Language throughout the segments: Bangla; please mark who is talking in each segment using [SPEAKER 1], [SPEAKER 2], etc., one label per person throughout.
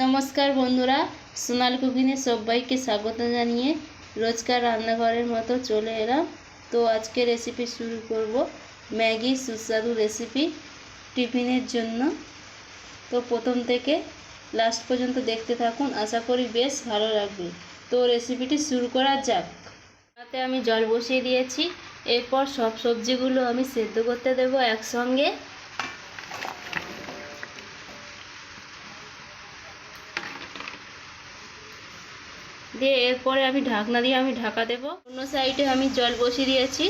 [SPEAKER 1] নমস্কার বন্ধুরা, সোনাল কুকিংয়ে সবাইকে স্বাগত জানিয়ে রোজকার রান্নাঘরের মতো চলে এলাম। তো আজকে রেসিপি শুরু করব, ম্যাগি সুস্বাদু রেসিপি টিফিনের জন্য। তো প্রথম থেকে লাস্ট পর্যন্ত দেখতে থাকুন, আশা করি বেশ ভালো লাগবে। তো রেসিপিটি শুরু করা যাক। তাতে আমি জল বসিয়ে দিয়েছি, এরপর সব সবজিগুলো আমি সেদ্ধ করতে দেবো একসঙ্গে। দিয়ে এরপরে আমি ঢাকনা দিয়ে আমি ঢাকা দেব। অন্য সাইডে আমি জল বসিয়ে দিয়েছি।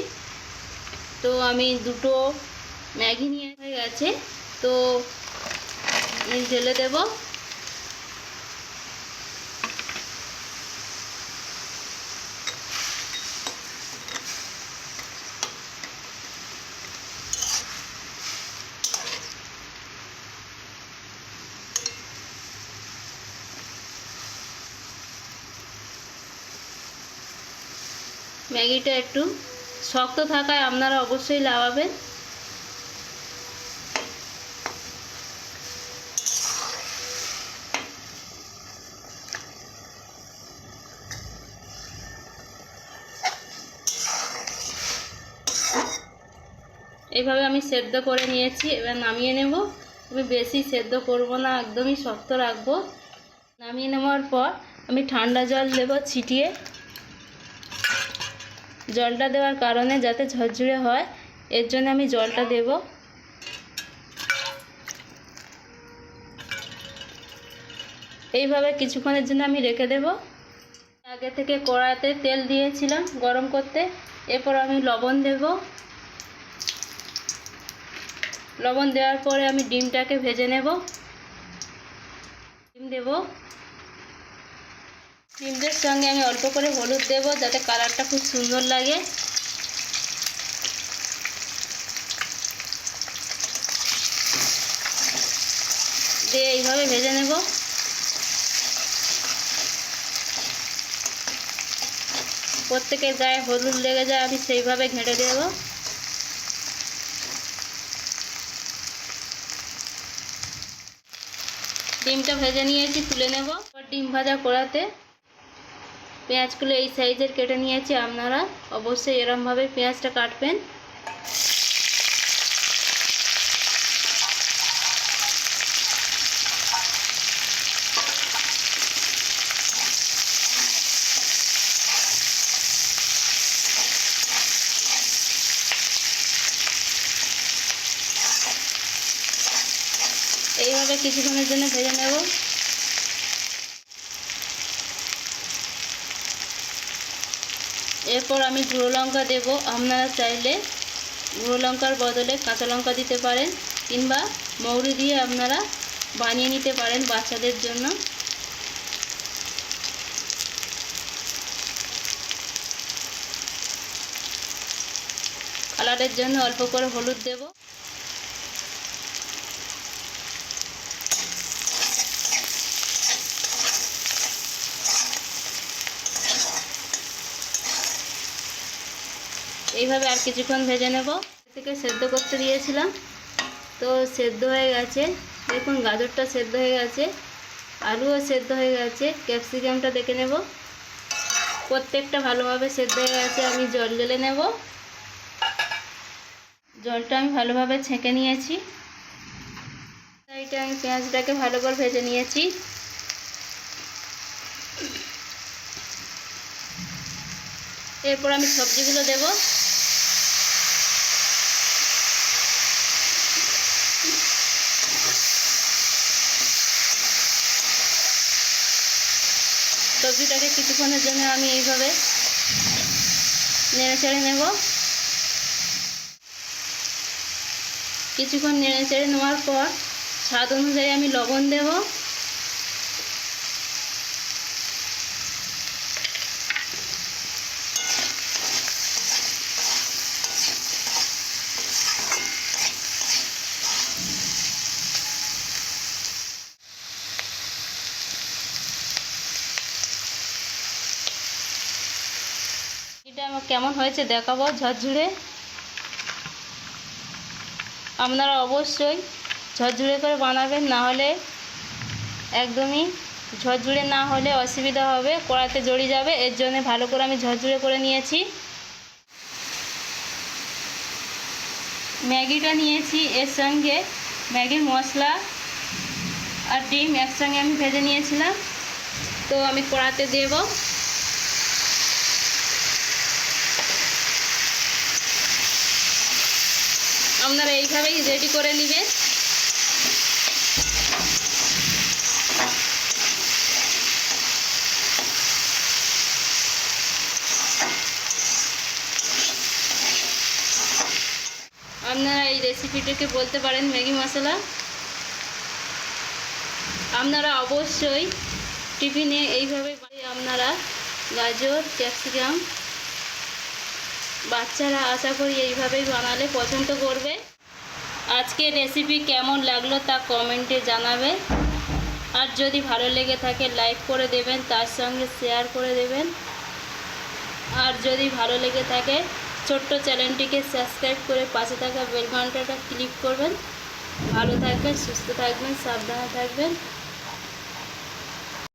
[SPEAKER 1] তো আমি দুটো ম্যাগি নিয়ে হয়ে গেছে। তো ঢেলে দেব। ম্যাগিটা একটু শক্ত থাকায় আপনারা অবশ্যই লাগাবেন। এইভাবে আমি সেদ্ধ করে নিয়েছি, এবার নামিয়ে নেব। আমি বেশি সেদ্ধ করব না, একদমই শক্ত রাখব। নামিয়ে নেওয়ার পর আমি ঠান্ডা জল দেব ছিটিয়ে। জলটা দেওয়ার কারণে যাতে ঝরঝরে হয়, এর জন্য আমি জলটা দেব। এইভাবে কিছুক্ষণের জন্য আমি রেখে দেব। আগে থেকে কড়াতে তেল দিয়েছিলাম গরম করতে, এরপর আমি লবণ দেব। লবণ দেওয়ার পরে আমি ডিমটাকে ভেজে নেব। ডিম দেব। ডিমদের সঙ্গে আমি অল্প করে হলুদ দেব, যাতে কালারটা খুব সুন্দর লাগে। দিয়ে এইভাবে ভেজে নেব। প্রত্যেকের গায়ে হলুদ লেগে যায়, আমি সেইভাবে ঘেঁটে দেব। ডিমটা ভেজে নিয়েছি, তুলে নেব। ডিম ভাজা করাতে পেঁয়াজগুলো এই সাইজের কেটে নিয়েছি, আপনারা অবশ্যই এরমভাবে পেঁয়াজটা কাটবেন। এইভাবে কিছুক্ষণের জন্য ভেজে নেব। এরপর আমি গুঁড়ো লঙ্কা দেব। আপনারা চাইলে গুঁড়ো লঙ্কার বদলে কাঁচা লঙ্কা দিতে পারেন কিংবা মৌরি দিয়ে আপনারা বানিয়ে নিতে পারেন বাচ্চাদের জন্য। কালারের জন্য অল্প করে হলুদ দেব। এইভাবে আর কিছুক্ষণ ভেজে নেব। থেকে সেদ্ধ করতে দিয়েছিলাম। তো সেদ্ধ হয়ে গেছে। দেখুন, গাজরটা সেদ্ধ হয়ে গেছে। আলুও সেদ্ধ হয়ে গেছে। ক্যাপসিকামটা দেখে নেব। প্রত্যেকটা ভালোভাবে সেদ্ধ হয়ে গেছে। আমি জল ঢেলে নেব। জলটা আমি ভালোভাবে ছেঁকে নিয়েছি। সাইডে আমি পেঁয়াজটাকে ভালো করে ভেজে নিয়েছি। এরপর আমি সবজিগুলো দেবো। সবজিটাকে কিছুক্ষণের জন্য আমি এইভাবে নেড়ে চেড়ে নেব। কিছুক্ষণ নেড়ে চেড়ে নেওয়ার পর স্বাদ অনুযায়ী আমি লবণ দেব। কেমন হয়েছে দেখাবো ঝরঝুড়ে আপনারা অবশ্যই ঝরঝরে করে বানাবেন, না হলে একদমই ঝরঝরে না হলে অসুবিধা হবে, কড়াতে জড়িয়ে যাবে, এর জন্য ভালো করে আমি ঝরঝরে করে নিয়েছি। ম্যাগিটা নিয়েছি, এর সঙ্গে ম্যাগির মশলা আর ডিম একসঙ্গে আমি ভেজে নিয়েছিলাম। তো আমি কড়াতে দেব। আপনারা এইভাবেই রেডি করে নেবেন। আপনারা এই রেসিপিটাকে বলতে পারেন ম্যাগি মশলা। আপনারা অবশ্যই টিফিনে এইভাবে আপনারা গাজর, ক্যাপসিকাম বাচ্চারা আশা করি এইভাবেই বানালে পছন্দ করবে। আজকে রেসিপি কেমন লাগল তা কমেন্টে জানাবে। আর যদি ভালো লেগে থাকে লাইক করে দেবেন, তার সঙ্গে শেয়ার করে দেবেন। আর যদি ভালো লেগে থাকে, ছোট্ট চ্যানেলটিকে সাবস্ক্রাইব করে পাশে থাকা বেল ঘন্টাটা ক্লিক করবেন। ভালো থাকবেন, সুস্থ থাকবেন, সাবধানে থাকবেন।